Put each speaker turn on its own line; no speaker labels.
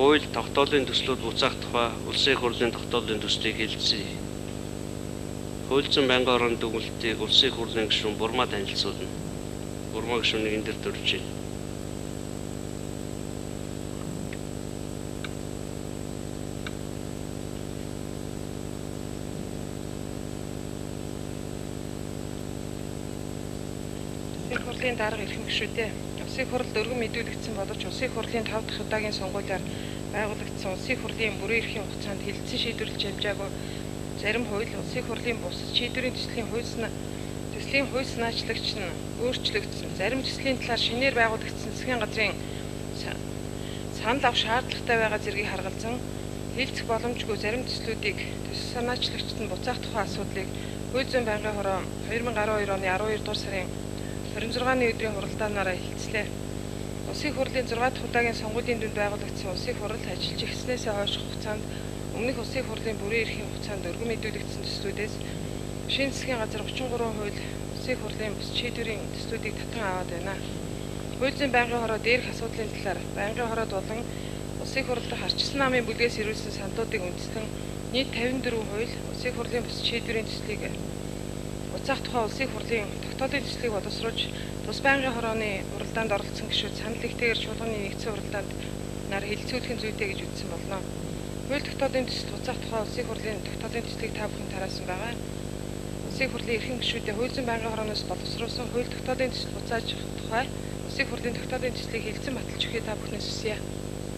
хууль тогтоолын төслүүд буцаах тухай улсын хурлын тогтоолын төслийг хэлэлцэе. Хуульцсан байнгын орон дүгнэлтийг улсын хурлын гишүүн Бурмаа танилцуулна. Бурмаа гишүүнийг энэ төр дөрж байна.
Хурлын дарга ирэх гишүүдээ Улсын хурл дөрвөн мэдүүлэгдсэн боловч Улсын хурлын 5 дахь удаагийн сонгуулиар байгуулагдсан Улсын хурлын бүрэн эрхийн хугацаанд хилцэн шийдвэрлэж амжаагүй зарим хууль Улсын хурлын бусад шийдвэрийн төслийн хууль төслийн хууль санаачлагч нь өөрчлөгдсөн. Зарим төслийн талаар шинээр байгуулагдсан засгийн газрын са- санал авах шаардлагатай байгаа зэргийг харгалзан хилцэх боломжгүй зарим төслүүдийг төсөл санаачлагчид нь буцаах тухай асуудлыг хууль зүйн байнгын хороо 2012 оны 12 дугаар сарын 26-ны өдрийн хуралдаанаараа хэлцлээ. Улсын хурлын 6 дахь удаагийн сонгуулийн дүнд байгуулагдсан улсын хурал ажиллаж эхэлснээсээ хойш хугацаанд өмнөх улсын хурлын бүрэн эрхийн хугацаанд өргөн мэдүүлэгдсэн төслүүдээс шинэ засгийн газар 33 хууль улсын хурлын бус шийдвэрийн төслүүдийг татан аваад байна. Хууль зүйн байнгын хороо дээрх асуудлын талаар байнгын хороод болон улсын хурлд харчсан намын бүлгээс ирүүлсэн сандуудыг үндэслэн нийт 54 хууль улсын хурлын бус шийдвэрийн төслийг Уцаах тухай улсын хурлын тогтоолын төслийг боловсруулж тус байнгын хорооны уралдаанд оролцсон гишүүд санал ихтэйгээр чуулганы нэгдсэн уралдаанд нар хилцүүлэхин зүйтэй гэж үзсэн болно. Хууль тогтоолын төсөл уцаах тухай улсын хурлын тогтоолын төслийг та бүхэн тараасан байгаа. Улсын хурлын эрхэм гишүүдээ хууль байнгын хорооноос боловсруулсан хууль тогтоолын төсөл буцааж тухай улсын хурлын тогтоолын төслийг хилцэн баталж өгөхийг та бүхнээс хүсье.